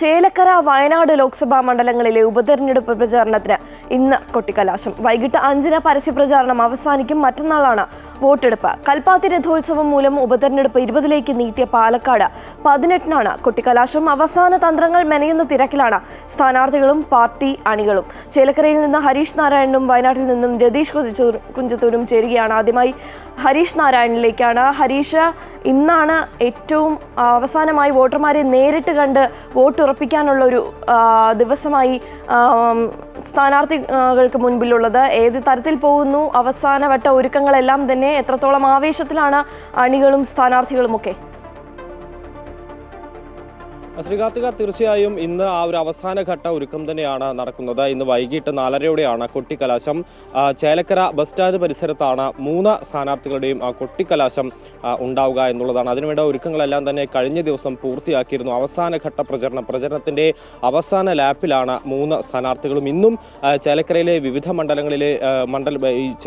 ചേലക്കര വയനാട് ലോക്സഭാ മണ്ഡലങ്ങളിലെ ഉപതെരഞ്ഞെടുപ്പ് പ്രചാരണത്തിന് ഇന്ന് കൊട്ടിക്കലാശം. വൈകിട്ട് അഞ്ചിന് പരസ്യ പ്രചാരണം അവസാനിക്കും. മറ്റന്നാളാണ് വോട്ടെടുപ്പ്. കൽപ്പാത്തി രഥോത്സവം മൂലം ഉപതെരഞ്ഞെടുപ്പ് ഇരുപതിലേക്ക് നീട്ടിയ പാലക്കാട് പതിനെട്ടിനാണ് കൊട്ടിക്കലാശം. അവസാന തന്ത്രങ്ങൾ മെനയുന്ന തിരക്കിലാണ് സ്ഥാനാർത്ഥികളും പാർട്ടി അണികളും. ചേലക്കരയിൽ നിന്ന് ഹരീഷ് നാരായണനും വയനാട്ടിൽ നിന്നും രതീഷ് കുഞ്ചത്തൂരും ചേരുകയാണ് ആദ്യമായി ഹരീഷ് നാരായണിലേക്കാണ്. ഹരീഷ് ഇന്നാണ് ഏറ്റവും അവസാനമായി വോട്ടർമാരെ നേരിട്ട് കണ്ട് വോട്ട് ഉറപ്പിക്കാനുള്ള ഒരു ദിവസമായി സ്ഥാനാർത്ഥികൾക്ക് മുൻപിലുള്ളത്. ഏത് തരത്തിൽ പോകുന്നു? അവസാനവട്ട ഒരുക്കങ്ങളെല്ലാം തന്നെ എത്രത്തോളം ആവേശത്തിലാണ് അണികളും സ്ഥാനാർത്ഥികളും ഒക്കെ ശ്രീകാർത്തിക തീർച്ചയായും ഇന്ന് ആ ഒരു അവസാന ഘട്ട ഒരുക്കം തന്നെയാണ് നടക്കുന്നത്. ഇന്ന് വൈകിട്ട് നാലരയോടെയാണ് കൊട്ടിക്കലാശം ചേലക്കര ബസ് സ്റ്റാൻഡ് പരിസരത്താണ് മൂന്ന് സ്ഥാനാർത്ഥികളുടെയും ആ കൊട്ടിക്കലാശം ഉണ്ടാവുക എന്നുള്ളതാണ്. അതിനുവേണ്ട ഒരുക്കങ്ങളെല്ലാം തന്നെ കഴിഞ്ഞ ദിവസം പൂർത്തിയാക്കിയിരുന്നു. അവസാന ഘട്ട പ്രചരണം പ്രചരണത്തിന്റെ അവസാന ലാപ്പിലാണ് മൂന്ന് സ്ഥാനാർത്ഥികളും. ഇന്നും ചേലക്കരയിലെ വിവിധ മണ്ഡലങ്ങളിലെ മണ്ഡല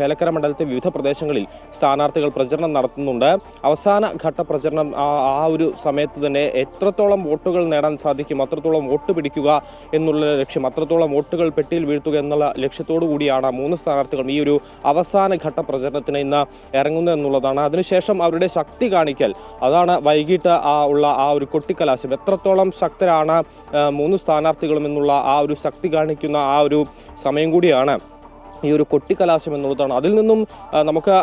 ചേലക്കര മണ്ഡലത്തെ വിവിധ പ്രദേശങ്ങളിൽ സ്ഥാനാർത്ഥികൾ പ്രചരണം നടത്തുന്നുണ്ട്. അവസാന ഘട്ട പ്രചരണം ആ ഒരു സമയത്ത് തന്നെ എത്രത്തോളം വോട്ടുകൾ നേടാൻ സാധിക്കും. അത്രത്തോളം വോട്ട് പിടിക്കുക എന്നുള്ള ലക്ഷ്യം അത്രത്തോളം വോട്ടുകൾ പെട്ടിയിൽ വീഴ്ത്തുക എന്നുള്ള ലക്ഷ്യത്തോടു കൂടിയാണ് മൂന്ന് സ്ഥാനാർത്ഥികളും ഈ ഒരു അവസാന ഘട്ട പ്രചരണത്തിന് ഇന്ന് ഇറങ്ങുന്നത് എന്നുള്ളതാണ്. അതിനുശേഷം അവരുടെ ശക്തി കാണിക്കൽ അതാണ് വൈകിട്ട് ആ ഉള്ള ആ ഒരു കൊട്ടിക്കലാശം. എത്രത്തോളം ശക്തരാണ് മൂന്ന് സ്ഥാനാർത്ഥികളും എന്നുള്ള ആ ഒരു ശക്തി കാണിക്കുന്ന ആ ഒരു സമയം കൂടിയാണ് ഈ ഒരു കൊട്ടിക്കലാശം എന്നുള്ളതാണ്. അതിൽ നിന്നും നമുക്ക്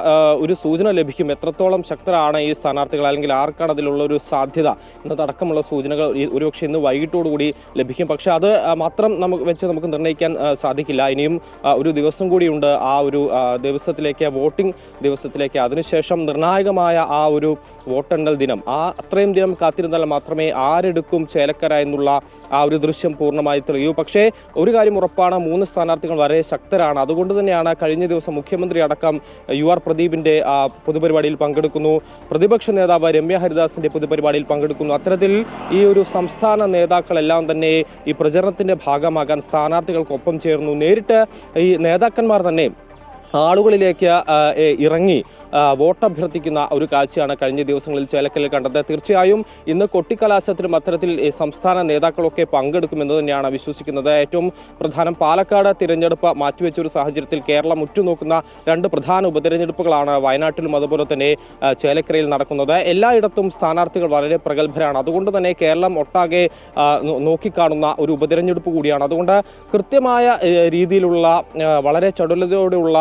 ഒരു സൂചന ലഭിക്കും. എത്രത്തോളം ശക്തരാണ് ഈ സ്ഥാനാർത്ഥികൾ അല്ലെങ്കിൽ ആർക്കാണ് അതിലുള്ള ഒരു സാധ്യത എന്നതടക്കമുള്ള സൂചനകൾ ഒരുപക്ഷെ ഇന്ന് വൈകിട്ടോടുകൂടി ലഭിക്കും. പക്ഷേ അത് മാത്രം നമുക്ക് വെച്ച് നമുക്ക് നിർണയിക്കാൻ സാധിക്കില്ല. ഇനിയും ഒരു ദിവസം കൂടിയുണ്ട്. ആ ഒരു ദിവസത്തിലേക്ക് വോട്ടിംഗ് ദിവസത്തിലേക്ക്. അതിനുശേഷം നിർണായകമായ ആ ഒരു വോട്ടെണ്ണൽ ദിനം. ആ അത്രയും ദിനം കാത്തിരുന്നാൽ മാത്രമേ ആരെടുക്കും ചേലക്കര എന്നുള്ള ആ ഒരു ദൃശ്യം പൂർണമായി തെളിയൂ. പക്ഷേ ഒരു കാര്യം ഉറപ്പാണ്. മൂന്ന് സ്ഥാനാർത്ഥികൾ വളരെ ശക്തരാണ്. അതുകൊണ്ട് തന്നെയാണ് കഴിഞ്ഞ ദിവസം മുഖ്യമന്ത്രി അടക്കം യു ആർ പ്രദീപിന്റെ പൊതുപരിപാടിയിൽ പങ്കെടുക്കുന്നു. പ്രതിപക്ഷ നേതാവ് രമ്യ ഹരിദാസിന്റെ പൊതുപരിപാടിയിൽ പങ്കെടുക്കുന്നു. അത്തരത്തിൽ ഈ ഒരു സംസ്ഥാന നേതാക്കളെല്ലാം തന്നെ ഈ പ്രചരണത്തിന്റെ ഭാഗമാകാൻ സ്ഥാനാർത്ഥികൾക്കൊപ്പം ചേർന്നു. നേരിട്ട് ഈ നേതാക്കന്മാർ തന്നെ ആളുകളിലേക്ക് ഇറങ്ങി വോട്ടഭ്യർത്ഥിക്കുന്ന ഒരു കാഴ്ചയാണ് കഴിഞ്ഞ ദിവസങ്ങളിൽ ചേലക്കലിൽ കണ്ടത്. തീർച്ചയായും ഇന്ന് കൊട്ടിക്കലാശത്തിലും അത്തരത്തിൽ സംസ്ഥാന നേതാക്കളൊക്കെ പങ്കെടുക്കുമെന്ന് തന്നെയാണ് വിശ്വസിക്കുന്നത്. ഏറ്റവും പ്രധാനം പാലക്കാട് തിരഞ്ഞെടുപ്പ് മാറ്റിവെച്ച ഒരു സാഹചര്യത്തിൽ കേരളം ഉറ്റുനോക്കുന്ന രണ്ട് പ്രധാന ഉപതെരഞ്ഞെടുപ്പുകളാണ് വയനാട്ടിലും അതുപോലെ തന്നെ ചേലക്കരയിൽ നടക്കുന്നത്. എല്ലായിടത്തും സ്ഥാനാർത്ഥികൾ വളരെ പ്രഗത്ഭരാണ്. അതുകൊണ്ട് തന്നെ കേരളം ഒട്ടാകെ നോക്കിക്കാണുന്ന ഒരു ഉപതെരഞ്ഞെടുപ്പ് കൂടിയാണ്. അതുകൊണ്ട് കൃത്യമായ രീതിയിലുള്ള വളരെ ചടുലതയോടെയുള്ള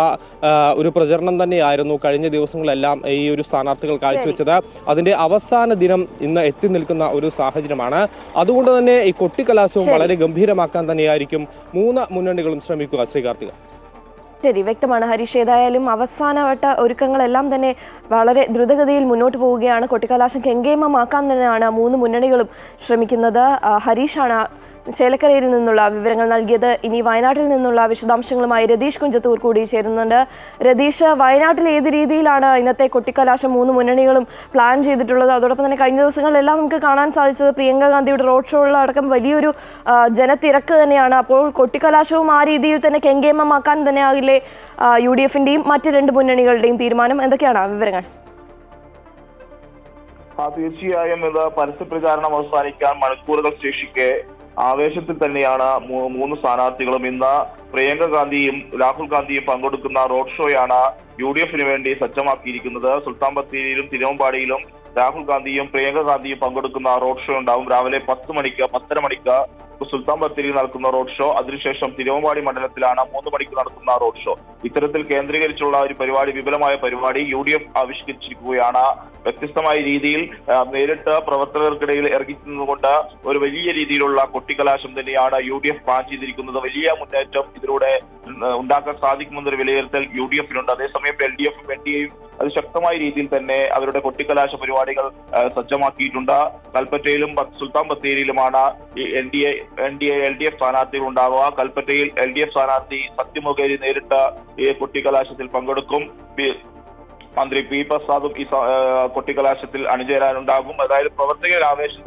ഒരു പ്രചരണം തന്നെയായിരുന്നു കഴിഞ്ഞ ദിവസങ്ങളെല്ലാം ഈ ഒരു സ്ഥാനാർത്ഥികൾ കാഴ്ചവെച്ചത്. അതിന്റെ അവസാന ദിനം ഇന്ന് എത്തി നിൽക്കുന്ന ഒരു സാഹചര്യമാണ്. അതുകൊണ്ട് തന്നെ ഈ കൊട്ടിക്കലാശവും വളരെ ഗംഭീരമാക്കാൻ തന്നെയായിരിക്കും മൂന്ന് മുന്നണികളും ശ്രമിക്കുക ശ്രീകാർത്തിക ശരി വ്യക്തമാണ് ഹരീഷ് ഏതായാലും അവസാനവട്ട ഒരുക്കങ്ങളെല്ലാം തന്നെ വളരെ ദ്രുതഗതിയിൽ മുന്നോട്ട് പോവുകയാണ്. കൊട്ടിക്കലാശം കെങ്കേമമാക്കാൻ തന്നെയാണ് മൂന്ന് മുന്നണികളും ശ്രമിക്കുന്നത്. ഹരീഷാണ് ചേലക്കരയിൽ നിന്നുള്ള വിവരങ്ങൾ നൽകിയത്. ഇനി വയനാട്ടിൽ നിന്നുള്ള വിശദാംശങ്ങളുമായി രതീഷ് കുഞ്ചത്തൂർ കൂടി ചേരുന്നുണ്ട്. രതീഷ് വയനാട്ടിൽ ഏത് രീതിയിലാണ് ഇന്നത്തെ കൊട്ടിക്കലാശം മൂന്ന് മുന്നണികളും പ്ലാൻ ചെയ്തിട്ടുള്ളത്? അതോടൊപ്പം തന്നെ കഴിഞ്ഞ ദിവസങ്ങളിലെല്ലാം നമുക്ക് കാണാൻ സാധിച്ചത് പ്രിയങ്ക ഗാന്ധിയുടെ റോഡ് ഷോകളടക്കം വലിയൊരു ജനത്തിരക്ക് തന്നെയാണ്. അപ്പോൾ കൊട്ടിക്കലാശവും ആ രീതിയിൽ തന്നെ കെങ്കേമമാക്കാൻ തന്നെ ആകില്ലേ യു ഡി എഫിന്റെയും മറ്റ് രണ്ട് മുന്നണികളുടെയും തീരുമാനം എന്തൊക്കെയാണ്? വിവരങ്ങൾ. തീർച്ചയായും ഇത് പരസ്യ പ്രചാരണം അവസാനിക്കാൻ മണിക്കൂറുകൾ ശേഷിക്കെ ആവേശത്തിൽ തന്നെയാണ് മൂന്ന് സ്ഥാനാർത്ഥികളും. ഇന്ന് പ്രിയങ്ക ഗാന്ധിയും രാഹുൽ ഗാന്ധിയും പങ്കെടുക്കുന്ന റോഡ് ഷോയാണ് യു ഡി എഫിന് വേണ്ടി സജ്ജമാക്കിയിരിക്കുന്നത്. സുൽത്താൻ ബത്തേരിയിലും തിരുവമ്പാടിയിലും രാഹുൽ ഗാന്ധിയും പ്രിയങ്ക ഗാന്ധിയും പങ്കെടുക്കുന്ന റോഡ് ഷോ ഉണ്ടാവും. രാവിലെ പത്ത് മണിക്ക് പത്തര മണിക്ക് സുൽത്താൻ ബത്തേരിയിൽ നടക്കുന്ന റോഡ് ഷോ. അതിനുശേഷം തിരുവമ്പാടി മണ്ഡലത്തിലാണ് മൂന്ന് മണിക്ക് നടക്കുന്ന റോഡ് ഷോ. ഇത്തരത്തിൽ കേന്ദ്രീകരിച്ചുള്ള ഒരു പരിപാടി വിപുലമായ പരിപാടി യു ഡി എഫ് ആവിഷ്കരിച്ചിരിക്കുകയാണ്. വ്യത്യസ്തമായ രീതിയിൽ നേരിട്ട് പ്രവർത്തകർക്കിടയിൽ ഇറങ്ങിക്കുന്നതുകൊണ്ട് ഒരു വലിയ രീതിയിലുള്ള കൊട്ടിക്കലാശം തന്നെയാണ് യു ഡി എഫ് പ്ലാൻ ചെയ്തിരിക്കുന്നത്. വലിയ മുന്നേറ്റം ഇതിലൂടെ ഉണ്ടാക്കാൻ സാധിക്കുമെന്നൊരു വിലയിരുത്തൽ യു ഡി എഫിനുണ്ട് അതേസമയം എൽ ഡി എഫും എൻ ഡി എയും അത് ശക്തമായ രീതിയിൽ തന്നെ അവരുടെ കൊട്ടിക്കലാശ പരിപാടികൾ സജ്ജമാക്കിയിട്ടുണ്ട്. കൽപ്പറ്റയിലും Sultan ബത്തേരിയിലുമാണ് N D A N D A L D F സ്ഥാനാർത്ഥികൾ ഉണ്ടാവുക. കൽപ്പറ്റയിൽ എൽ ഡി എഫ് സ്ഥാനാർത്ഥി സത്യമൊകേരി നേരിട്ട് ഈ കൊട്ടിക്കലാശത്തിൽ പങ്കെടുക്കും. മന്ത്രി പി പ്രസാദും ഈ കൊട്ടിക്കലാശത്തിൽ അണിചേരാനുണ്ടാകും. അതായത് പ്രവർത്തകർ ആവേശം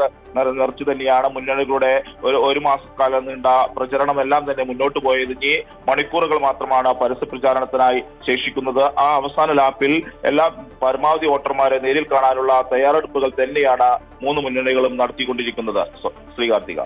നിറച്ചു തന്നെയാണ്. മുന്നണികളുടെ ഒരു ഒരു മാസക്കാലം നീണ്ട പ്രചരണമെല്ലാം തന്നെ മുന്നോട്ട് പോയത്. ഇനി മണിക്കൂറുകൾ മാത്രമാണ് പരസ്യ പ്രചാരണത്തിനായി ശേഷിക്കുന്നത്. ആ അവസാന ലാപ്പിൽ എല്ലാ പരമാവധി വോട്ടർമാരെ നേരിൽ കാണാനുള്ള തയ്യാറെടുപ്പുകൾ തന്നെയാണ് മൂന്ന് മുന്നണികളും നടത്തിക്കൊണ്ടിരിക്കുന്നത്. ശ്രീകാർത്തിക